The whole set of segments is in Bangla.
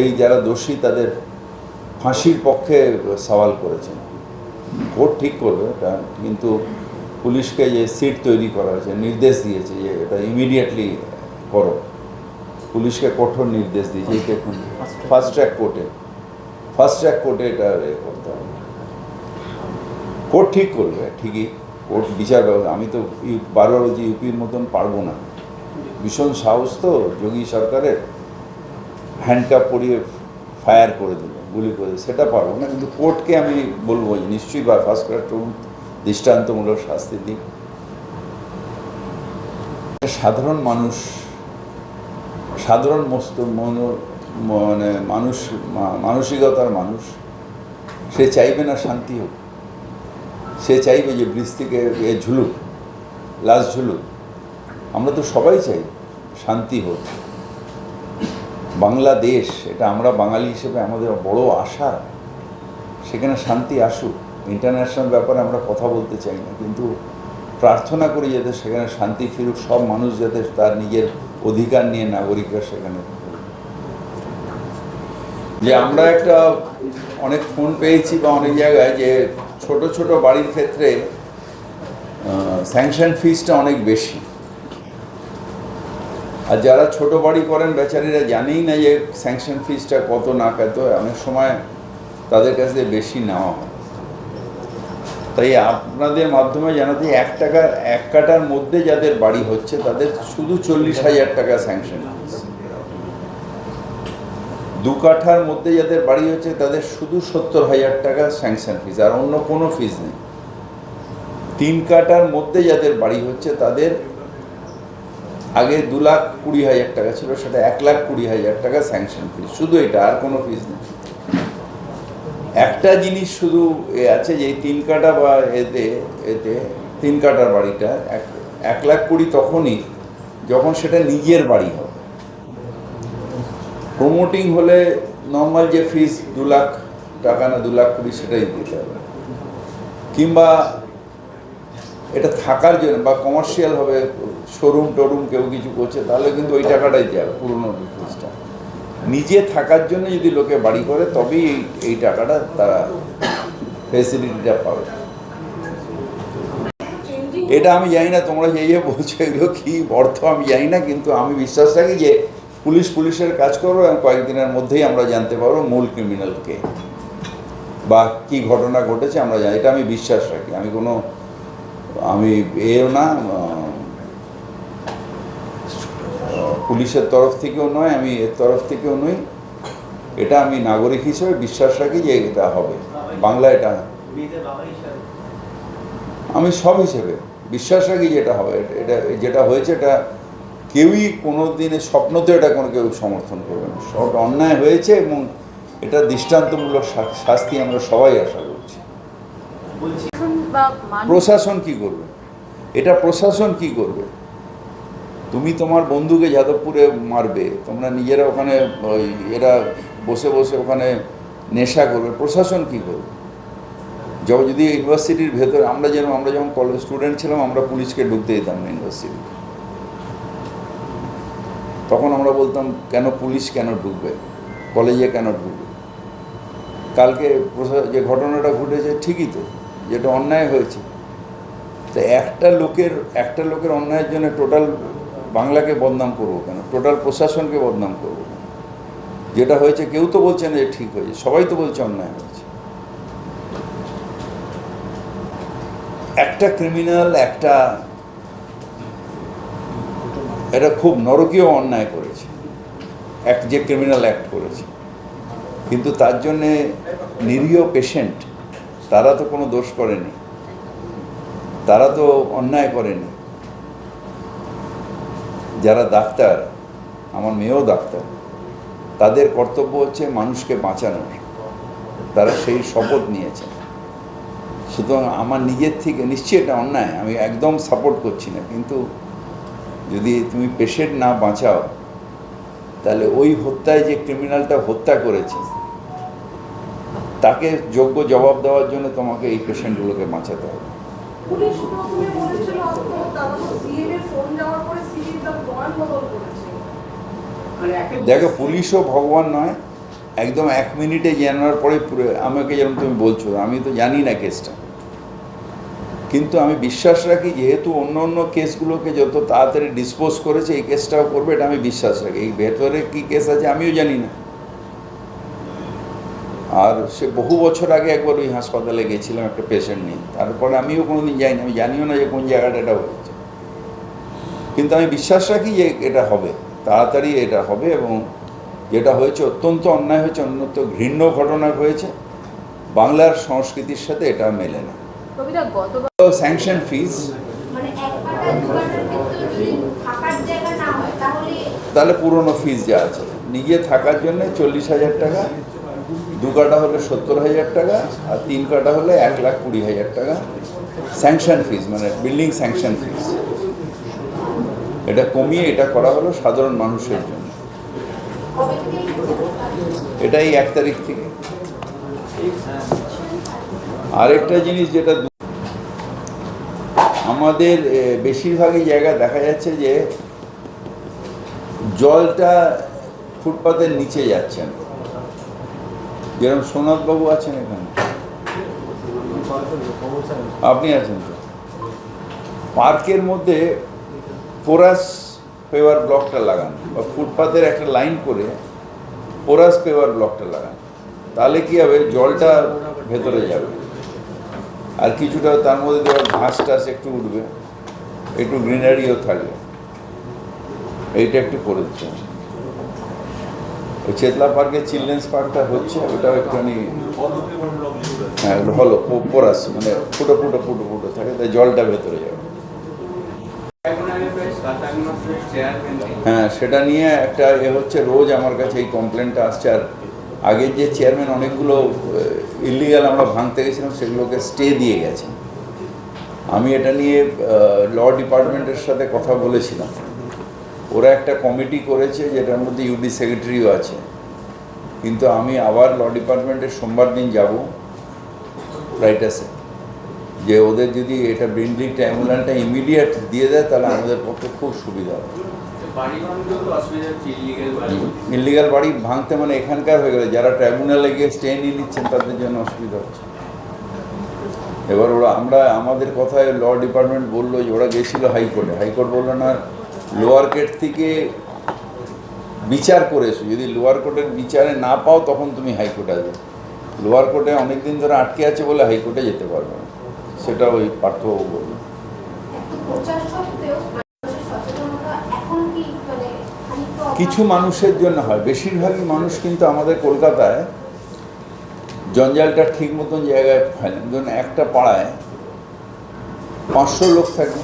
এই যারা দোষী, তাদের ফাঁসির পক্ষে সওয়াল করেছেন। কোর্ট ঠিক করবে কিন্তু পুলিশকে যে সিট তৈরি করা হয়েছে, নির্দেশ দিয়েছে যে এটা ইমিডিয়েটলি করো। পুলিশকে কঠোর নির্দেশ দিয়েছে দেখুন ফার্স্ট ট্র্যাক কোর্টে ফার্স্ট ট্র্যাক কোর্টে এটা করতে হবে। কোর্ট ঠিক করবে, ঠিকই। কোর্ট, বিচার ব্যবস্থা, আমি তো বলছি ইউপির মতন পারব না। ভীষণ সাহস তো যোগী সরকারের। হ্যান্ডকাপ পরিয়ে ফায়ার করে দিল, গুলি করে সেটা পারব না, কিন্তু কোর্টকে আমি বলব যে নিশ্চয়ই বা ফার্স্ট ক্লাস দৃষ্টান্তমূলক শাস্তি দিক। সাধারণ মানুষ, সাধারণ মস্ত মন মানে মানুষ মানসিকতার মানুষ, সে চাইবে না শান্তি হোক। সে চাইবে যে ব্রিজ থেকে ঝুলুক, লাশ ঝুলুক। আমরা তো সবাই চাই শান্তি হোক। বাংলাদেশ, এটা আমরা বাঙালি হিসেবে আমাদের বড় আশা, সেখানে শান্তি আসুক। ইন্টারন্যাশনাল ব্যাপারে আমরা কথা বলতে চাই না, কিন্তু প্রার্থনা করি যাতে সেখানে শান্তি ফিরুক, সব মানুষ যাতে তার নিজের অধিকার নিয়ে নাগরিকরা সেখানে যে আমরা একটা অনেক ফোন পেয়েছি বা অনেক জায়গায় যে ছোট ছোট বাড়ির ক্ষেত্রে স্যাংশন ফিসটা অনেক বেশি। আর যারা ছোট বাড়ি করেন, বেচারিরা জানেই না যে স্যাংশন ফিজটা কত না কত, অনেক সময় তাদের কাছ বেশি নেওয়া হয়। তাই আপনাদের মাধ্যমে জানাতে এক টাকা, এক কাটার মধ্যে যাদের বাড়ি হচ্ছে, তাদের শুধু চল্লিশ হাজার টাকা স্যাংশন দু কাঠার মধ্যে যাদের বাড়ি হচ্ছে, তাদের শুধু সত্তর হাজার টাকা স্যাংশন ফিজ আর অন্য কোনো ফিজ নেই। তিন কাঠার মধ্যে যাদের বাড়ি হচ্ছে, তাদের আগে দু লাখ কুড়ি হাজার টাকা ছিল, সেটা এক লাখ কুড়ি হাজার টাকা স্যাংশন ফিস শুধু এটা, আর কোনো ফিস নেই। একটা জিনিস শুধু এ আছে যে তিন কাটা বা এতে এতে, তিন কাটার বাড়িটা, এক এক লাখ কুড়ি তখনই যখন সেটা নিজের বাড়ি হবে। প্রমোটিং হলে নর্মাল যে ফিস দু লাখ টাকা না দু লাখ কুড়ি, সেটাই দিতে হবে। কিংবা এটা থাকার জন্য বা কমার্শিয়াল হবে শোরুম টোরুম কেউ কিছু করছে, তাহলে কিন্তু ওই টাকাটাই যাবে, পুরনো ফিসটা নিজে থাকার জন্য যদি লোকে বাড়ি করে, তবেই এই এই টাকাটা তারা ফেসিলিটিটা পাবে। এটা আমি জানি না তোমরা যে যে বলছো, এগুলো কী অর্থ আমি জানি না, কিন্তু আমি বিশ্বাস রাখি যে পুলিশ পুলিশের কাজ করব এবং কয়েকদিনের মধ্যেই আমরা জানতে পারব মূল ক্রিমিনালকে বা কি ঘটনা ঘটেছে, আমরা জানি। এটা আমি বিশ্বাস রাখি। আমি কোনো, আমি এও না পুলিশের তরফ থেকেও নয় আমি এর তরফ থেকেও নই। এটা আমি নাগরিক হিসেবে বিশ্বাস রাখি যে এটা হবে। বাংলা এটা আমি সব হিসেবে বিশ্বাস রাখি যে এটা হবে। এটা- যেটা হয়েছে এটা কেউই কোনো দিনে স্বপ্নতে এটা কোনো কেউ সমর্থন করবে না। সব অন্যায় হয়েছে এবং এটা দৃষ্টান্তমূলক শাস্তি আমরা সবাই আশা করছি। প্রশাসন কি করবে? এটা প্রশাসন কি করবে? তুমি তোমার বন্ধুকে যাদবপুরে মারবে, তোমরা নিজেরা ওখানে এরা বসে বসে ওখানে নেশা করবে, প্রশাসন কি করবে? যখন যদি ইউনিভার্সিটির ভেতরে, আমরা যেন আমরা যখন কলেজ স্টুডেন্ট ছিলাম, আমরা পুলিশকে ঢুকতে দিতাম না ইউনিভার্সিটি। তখন আমরা বলতাম, কেন পুলিশ কেন ঢুকবে? কলেজে কেন ঢুকবে? কালকে যে ঘটনাটা ঘটেছে ঠিকই তো, যেটা অন্যায় হয়েছে। তো একটা লোকের একটা লোকের অন্যায়ের জন্য টোটাল বাংলাকে বদনাম করব কেন? টোটাল প্রশাসনকে বদনাম করব কেন? যেটা হয়েছে, কেউ তো বলছে না যে ঠিক হয়েছে, সবাই তো বলছে অন্যায় হয়েছে। একটা ক্রিমিনাল একটা এটা খুব নরকীয় অন্যায় করেছে। এক যে ক্রিমিনাল অ্যাক্ট করেছে। কিন্তু তার জন্যে নিরীহ পেশেন্ট তারা তো কোনো দোষ করেনি। তারা তো অন্যায় করেনি। যারা ডাক্তার, আমার মেয়েও ডাক্তার, তাদের কর্তব্য হচ্ছে মানুষকে বাঁচানোর। তারা সেই শপথ নিয়েছেন। সুতরাং আমার নিজের থেকে, নিশ্চয়ই এটা অন্যায়, আমি একদম সাপোর্ট করছি না। কিন্তু যদি তুমি পেশেন্ট না বাঁচাও, তাহলে ওই হত্যায় যে ক্রিমিনালটা হত্যা করেছে, তাকে যোগ্য জবাব দেওয়ার জন্য তোমাকে এই পেশেন্টগুলোকে বাঁচাতে হবে পুলিশ প্রথমে বলেছিল আত্মহত্যা তারপর সিএম এর ফোন যাওয়ার পরে সিএম তার বয়ান বদল করেছে দেখো পুলিশও ভগবান নয় একদম এক মিনিটে জানার পরে পুরো আমাকে যেরকম তুমি বলছো আমি তো জানি না কেসটা। কিন্তু আমি বিশ্বাস রাখি যেহেতু অন্য অন্য কেসগুলোকে যত তাড়াতাড়ি ডিসপোজ করেছে এই কেসটাও করবে এটা আমি বিশ্বাস রাখি। এই ভেতরে কী কেস আছে আমিও জানি না। আর সে বহু বছর আগে একবার ওই হাসপাতালে গেছিলাম একটা পেশেন্ট নিয়ে। তারপরে আমিও কোনোদিন যাইনি আমি জানিও না যে কোন জায়গাটা এটা হয়েছে। কিন্তু আমি বিশ্বাস রাখি যে এটা হবে। তাড়াতাড়ি এটা হবে এবং যেটা হয়েছে অত্যন্ত অন্যায় হয়েছে অন্যত ঘৃণ্য ঘটনা হয়েছে বাংলার সংস্কৃতির সাথে এটা মেলে না। কবিতা স্যাংশন মানে হয় তাহলে পুরনো ফিস যা আছে। নিজে থাকার জন্য চল্লিশ হাজার টাকা দু কাটা হলে সত্তর হাজার টাকা আর তিন কাটা হলে এক লাখ কুড়ি হাজার টাকা। স্যাংশন ফিজ মানে বিল্ডিং স্যাংশন ফিস এটা কমিয়ে এটা করা হলো সাধারণ মানুষের জন্য। এটাই এক তারিখ থেকে। আরেকটা জিনিস যেটা আমাদের বেশিরভাগই জায়গা দেখা যাচ্ছে যে জলটা ফুটপাতের নিচে যাচ্ছেন যেরকম সোনাথবাবু আছেন এখানে। আপনি আছেন তো? পার্কের মধ্যে পোরাস পেওয়ার ব্লকটা লাগান, বা ফুটপাতের একটা লাইন করে পোরাস পেওয়ার ব্লকটা লাগান। তাহলে কি হবে? জলটা ভেতরে যাবে। আর কিছুটা তার মধ্যে দেওয়ার ঘাস টাস একটু উঠবে, একটু গ্রিনারিও থাকবে। এইটা একটু করে দিচ্ছে ওই চেতলা পার্কে চিলড্রেন্স পার্কটা হচ্ছে, ওটাও একটুখানি হ্যাঁ হলো পোরাস মানে ফুটো ফুটো ফুটো ফুটো থাকে, তাই জলটা ভেতরে যাবে। হ্যাঁ সেটা নিয়ে একটা এ হচ্ছে, রোজ আমার কাছে এই কমপ্লেনটা আসছে। আর আগের যে চেয়ারম্যান অনেকগুলো ইলিগাল আমরা ভাঙতে গেছিলাম, সেগুলোকে স্টে দিয়ে গেছে। আমি এটা নিয়ে ল ডিপার্টমেন্টের সাথে কথা বলেছিলাম। ওরা একটা কমিটি করেছে, যেটার মধ্যে ইউডি সেক্রেটারিও আছে। কিন্তু আমি আবার ল ডিপার্টমেন্টের সোমবার দিন যাব রাইটাসে যে ওদের যদি এটা ব্রিন্ডিংটা অ্যাম্বুলেন্সটা ইমিডিয়েট দিয়ে দেয় তাহলে আমাদের পক্ষে খুব সুবিধা হবে। ইলিগেল বাড়ি ভাঙতে মানে এখানকার হয়ে গেলে যারা ট্রাইব্যুনালে গিয়ে স্টে নিয়ে নিচ্ছেন তাদের জন্য অসুবিধা হচ্ছে। এবার ওরা আমরা আমাদের কথায় ল ডিপার্টমেন্ট বলল যে ওরা গেছিল হাইকোর্টে। হাইকোর্ট বলল না লোয়ার কোর্ট থেকে বিচার করে এসো। যদি লোয়ার কোর্টের বিচারে না পাও তখন তুমি হাইকোর্টে আসবে। লোয়ার কোর্টে অনেক দিন ধরে আটকে আছে বলে হাইকোর্টে যেতে পারবে না। সেটা ওই পার্থবাবু অভাব? কিছু মানুষের জন্য হয়। বেশিরভাগই মানুষ কিন্তু আমাদের কলকাতায় জঞ্জালটা ঠিক মতন জায়গায় ফেলেন ধরুন একটা পাড়ায় পাঁচশো লোক থাকে।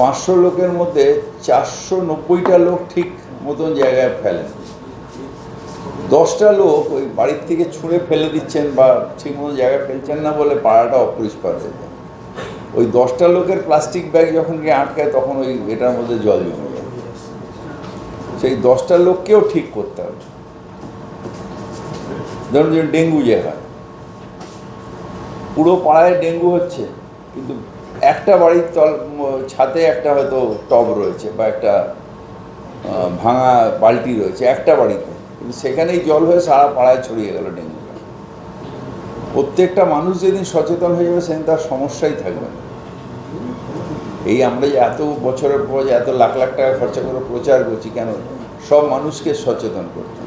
পাঁচশো লোকের মধ্যে চারশো নব্বইটা লোক ঠিক মতন জায়গায় ফেলেন। দশটা লোক ওই বাড়ির থেকে ছুঁড়ে ফেলে দিচ্ছেন বা ঠিক মতো জায়গায় ফেলছেন না বলে পাড়াটা অপরিষ্কার হয়ে যায়। ওই দশটা লোকের প্লাস্টিক ব্যাগ যখন গিয়ে আটকায় তখন ওই এটার মধ্যে জল জমে যায়। সেই দশটা লোককেও ঠিক করতে হবে। ধরুন যে ডেঙ্গু যে হয় পুরো পাড়ায় ডেঙ্গু হচ্ছে, কিন্তু একটা বাড়ির তল ছাদে একটা হয়তো টব রয়েছে বা একটা ভাঙা বালতি রয়েছে, একটা বাড়িতে। কিন্তু সেখানেই জল হয়ে সারা পাড়ায় ছড়িয়ে গেল ডেঙ্গুটা প্রত্যেকটা মানুষ যেদিন সচেতন হয়ে যাবে সেদিন তার সমস্যাই থাকবে। না এই আমরা যে এত বছরের পর যে এত লাখ লাখ টাকা খরচা করে প্রচার করছি, কেন? সব মানুষকে সচেতন করতে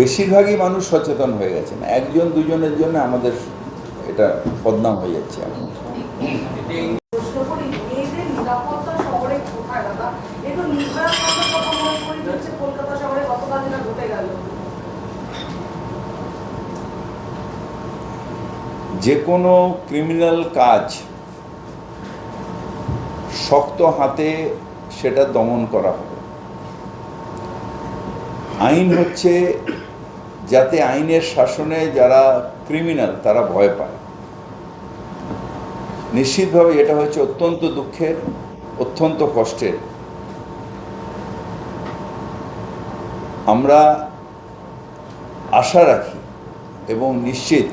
বেশিরভাগই মানুষ সচেতন হয়ে গেছেন একজন দুজনের জন্য আমাদের এটা বদনাম হয়ে যাচ্ছে এখন প্রশ্ন করি মেয়েদের নিরাপত্তা শহরে কোথায় দাদা এই তো নির্ভয়া কাণ্ডের কথা মনে করে দিচ্ছে কলকাতা শহরে গতকাল যেটা ঘটে গেল যে কোনো ক্রিমিনাল কাজ শক্ত হাতে সেটা দমন করা হবে। আইন হচ্ছে যাতে আইনের শাসনে যারা ক্রিমিনাল তারা ভয় পায়। নিশ্চিতভাবে এটা হচ্ছে অত্যন্ত দুঃখের, অত্যন্ত কষ্টের। আমরা আশা রাখি এবং নিশ্চিত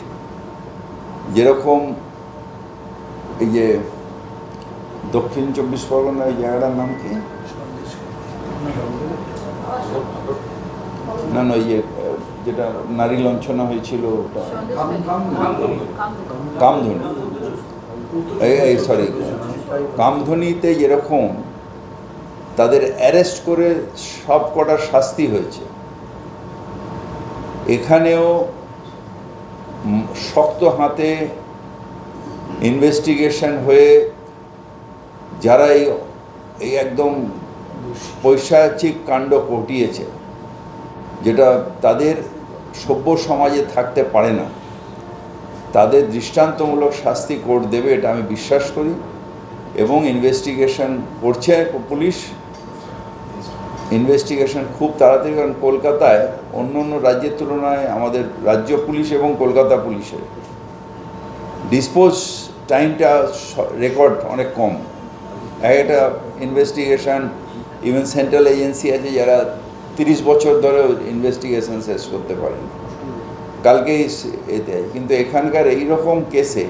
যেরকম এই যে দক্ষিণ চব্বিশ পরগনা এই জায়গাটার নাম কি? না না ওই যে, যেটা নারী লঞ্ছনা হয়েছিল ওটা। কামধুনি। এই সরি কামধুনিতে যেরকম তাদের অ্যারেস্ট করে সব কটার শাস্তি হয়েছে। এখানেও শক্ত হাতে ইনভেস্টিগেশন হয়ে যারা এই এই একদম পৈশাচিক কাণ্ড ঘটিয়েছে, যেটা তাদের সভ্য সমাজে থাকতে পারে না, তাদের দৃষ্টান্তমূলক শাস্তি কোর্ট দেবে এটা আমি বিশ্বাস করি এবং ইনভেস্টিগেশন করছে পুলিশ। ইনভেস্টিগেশন খুব তাড়াতাড়ি, কারণ কলকাতায় অন্য অন্য রাজ্যের তুলনায় আমাদের রাজ্য পুলিশ এবং কলকাতা পুলিশের ডিসপোজ টাইমটা রেকর্ড অনেক কম। এক একটা ইনভেস্টিগেশন ইভেন সেন্ট্রাল এজেন্সি আছে যারা তিরিশ বছর ধরে ইনভেস্টিগেশন শেষ করতে পারেন কালকেই এতে, কিন্তু এখানকার এই রকম কেসে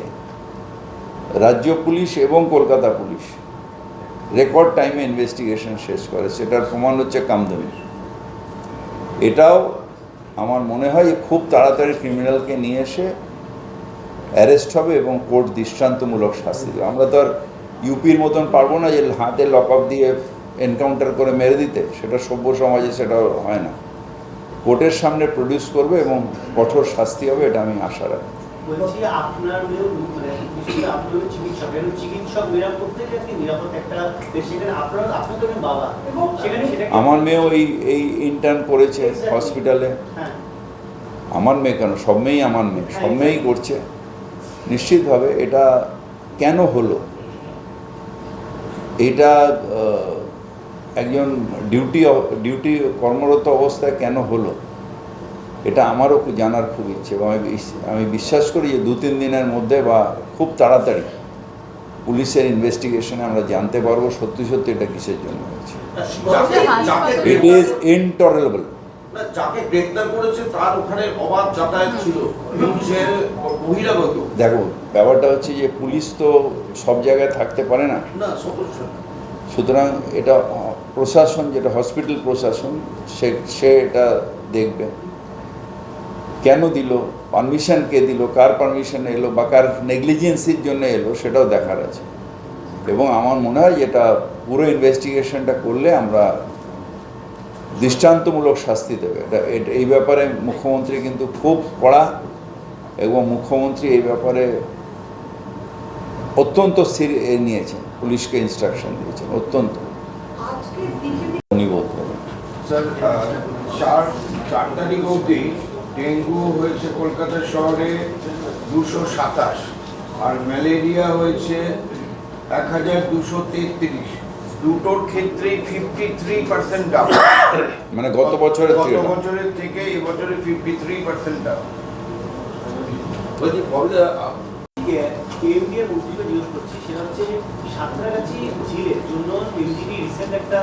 রাজ্য পুলিশ এবং কলকাতা পুলিশ রেকর্ড টাইমে ইনভেস্টিগেশন শেষ করে, সেটার প্রমাণ হচ্ছে কামদুনি। এটাও আমার মনে হয় খুব তাড়াতাড়ি ক্রিমিনালকে নিয়ে এসে অ্যারেস্ট হবে এবং কোর্ট দৃষ্টান্তমূলক শাস্তি দেবে। আমরা তো আর ইউপির মতন পারব না যে হাতে লক আপ দিয়ে এনকাউন্টার করে মেরে দিতে। সেটা সভ্য সমাজে সেটা হয় না। কোর্টের সামনে প্রডিউস করবে এবং কঠোর শাস্তি হবে, এটা আমি আশা রাখি। বলছি আপনার মানে আপনার চিকিৎসক এবং চিকিৎসক আপনি নিরাপদ একটা সেখানে আপনার আপনার তো বাবা। এবং সেখানে আমার মেয়েও ওই এই ইন্টার্ন করেছে হসপিটালে হ্যাঁ। আমার মেয়ে কেন? সব মেয়েই আমার মেয়ে সব মেয়েই করছে। নিশ্চিতভাবে এটা কেন হলো? এটা একজন ডিউটি ডিউটি কর্মরত অবস্থায় কেন হলো? এটা আমারও খুব জানার খুব ইচ্ছে এবং আমি আমি বিশ্বাস করি যে দু তিন দিনের মধ্যে বা খুব তাড়াতাড়ি পুলিশের ইনভেস্টিগেশনে আমরা জানতে পারব সত্যি সত্যি এটা কিসের জন্য হয়েছে। ইট ইজ ইনটলারেবল যাকে গ্রেপ্তার করেছে তার ওখানে অবাধ যাতায়াত ছিল। এবং বহিরাগত। দেখো ব্যাপারটা হচ্ছে যে পুলিশ তো সব জায়গায় থাকতে পারে না। না সমস্যা না। সুতরাং এটা প্রশাসন যেটা হসপিটাল প্রশাসন সে সে এটা দেখবে। কেন দিল? পারমিশন কে দিল? কার পারমিশন এলো বা কার নেগলিজেন্সির জন্য এলো সেটাও দেখার আছে। এবং আমার মনে হয় যেটা পুরো ইনভেস্টিগেশনটা করলে আমরা দৃষ্টান্তমূলক শাস্তি দেবে। এটা এই ব্যাপারে মুখ্যমন্ত্রী কিন্তু খুব কড়া এবং মুখ্যমন্ত্রী এই ব্যাপারে অত্যন্ত সিরি এ নিয়েছেন পুলিশকে ইনস্ট্রাকশন দিয়েছেন অত্যন্ত। উনি বোধ করেন। ডেঙ্গু হয়েছে কলকাতা শহরে দুশো সাতাশ আর ম্যালেরিয়া হয়েছে এক হাজার দুশো তেত্রিশ দুটোর ক্ষেত্রেই ফিফটি থ্রি পার্সেন্ট ডাউন মানে গত বছরের গত থেকে বছরের থেকে এবছরে ফিফটি থ্রি পার্সেন্ট ডাউন বলছি কবিতা কেএমডিএর উদ্যোগে জিজ্ঞেস করছি সেটা হচ্ছে সাঁতরাগাছি ঝিলের জন্য এমডিডি রিসেন্ট একটা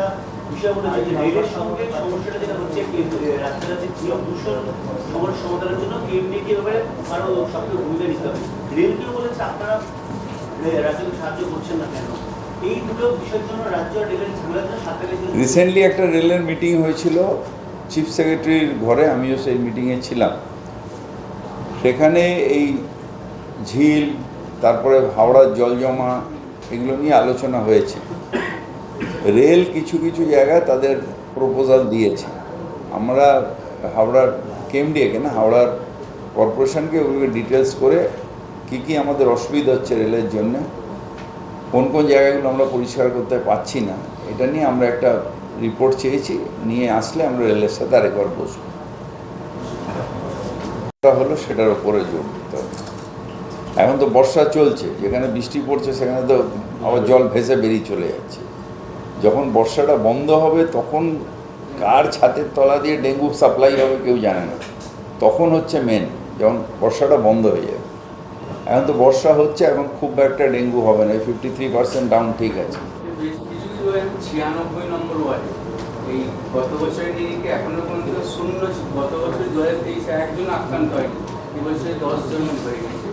রিসেন্টলি একটা রেলের মিটিং হয়েছিল চিফ সেক্রেটারির ঘরে, আমিও সেই মিটিংয়ে ছিলাম। সেখানে এই ঝিল, তারপরে হাওড়ার জল জমা, এগুলো নিয়ে আলোচনা হয়েছে। রেল কিছু কিছু জায়গায় তাদের প্রপোজাল দিয়েছে। আমরা হাওড়ার কেমডিএকে না, হাওড়ার কর্পোরেশনকে ওগুলোকে ডিটেলস করে কি কি আমাদের অসুবিধা হচ্ছে রেলের জন্য, কোন কোন জায়গাগুলো আমরা পরিষ্কার করতে পারছি না, এটা নিয়ে আমরা একটা রিপোর্ট চেয়েছি, নিয়ে আসলে আমরা রেলের সাথে আরেকবার বসবো। হলো সেটার উপরে জোর দিতে এখন তো বর্ষা চলছে, যেখানে বৃষ্টি পড়ছে সেখানে তো আবার জল ভেসে বেরিয়ে চলে যাচ্ছে। যখন বর্ষাটা বন্ধ হবে তখন কার ছাদের তলা দিয়ে ডেঙ্গু সাপ্লাই হবে কেউ জানে না। তখন হচ্ছে মেন যখন বর্ষাটা বন্ধ হয়ে যাবে। এখন তো বর্ষা হচ্ছে এখন খুব একটা ডেঙ্গু হবে না। ফিফটি থ্রি পার্সেন্ট ডাউন ঠিক আছে। ছিয়ানব্বই নম্বর ওয়ার্ডে। এই গত বছরের এখনও পর্যন্ত শূন্য গত বছর দু হাজার তেইশে একজন আক্রান্ত হয়নি। এবছরে দশজন হয়ে গেছে।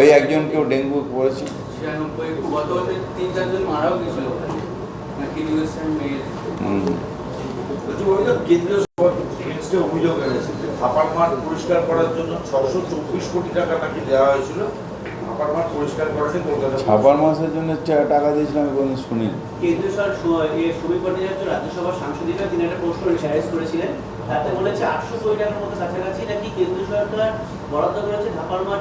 ওই একজনকেও ডেঙ্গু করেছে ছিয়ানব্বই গত বছর তিন চারজন মারাও গেছিল। ওখানে কেন্দ্রীয় অভিযোগ এনেছে মাঠ পরিষ্কার করার জন্য ছশো চব্বিশ কোটি টাকা নাকি দেওয়া হয়েছিল। ছাপার মাসের জন্য টাকা দিয়েছিলাম আমি কোনো শুনিনি। কেন্দ্রীয় সরকার সু- এ শ্রমিক ভট্টাচার্য রাজ্যসভার তিনি একটা প্রশ্ন রিসাইজ করেছিলেন তাতে বলেছে আটশো কোটি টাকার মতো কাছাকাছি নাকি কেন্দ্রীয় সরকার বরাদ্দ করেছে মাঠ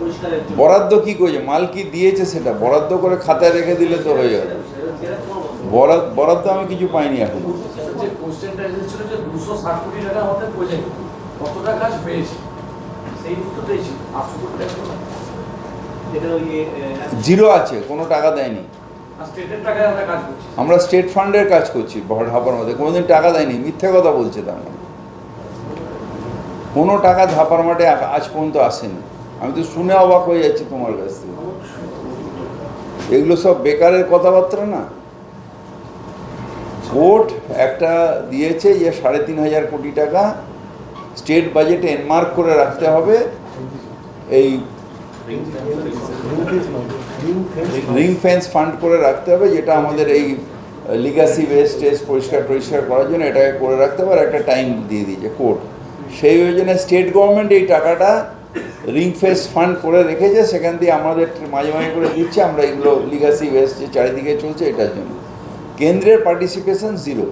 পরিষ্কারের বরাদ্দ কি করেছে? মাল কি দিয়েছে সেটা? বরাদ্দ করে খাতায় রেখে দিলে তো হয়ে যাবে। বক্তব্য। বরাদ্দ আমি কিছু পাইনি এখন। জিরো আছে কোনো টাকা দেয়নি। আমরা স্টেট ফান্ডের কাজ করছি ধাপার মধ্যে। কোনোদিন টাকা দেয়নি মিথ্যে কথা বলছে তার মানে। কোনো টাকা ধাপার মাঠে আজ পর্যন্ত আসেনি। আমি তো শুনে অবাক হয়ে যাচ্ছি তোমার কাছ থেকে। এগুলো সব বেকারের কথাবার্তা না? কোর্ট একটা দিয়েছে যে সাড়ে তিন হাজার কোটি টাকা স্টেট বাজেটে এনমার্ক করে রাখতে হবে। এই রিং ফেন্স ফান্ড করে রাখতে হবে, যেটা আমাদের এই লিগাসি ওয়েস্ট টেস্ট পরিষ্কার পরিষ্কার করার জন্য এটাকে করে রাখতে হবে আর একটা টাইম দিয়ে দিয়েছে কোর্ট। সেই ওই স্টেট গভর্নমেন্ট এই টাকাটা রিং ফেন্স ফান্ড করে রেখেছে, সেখান দিয়ে আমাদের মাঝে মাঝে করে দিচ্ছে, আমরা এগুলো লিগাসি ওয়েস্ট যে চারিদিকে চলছে এটার জন্য। কেন্দ্রের পার্টিসিপেশন জিরো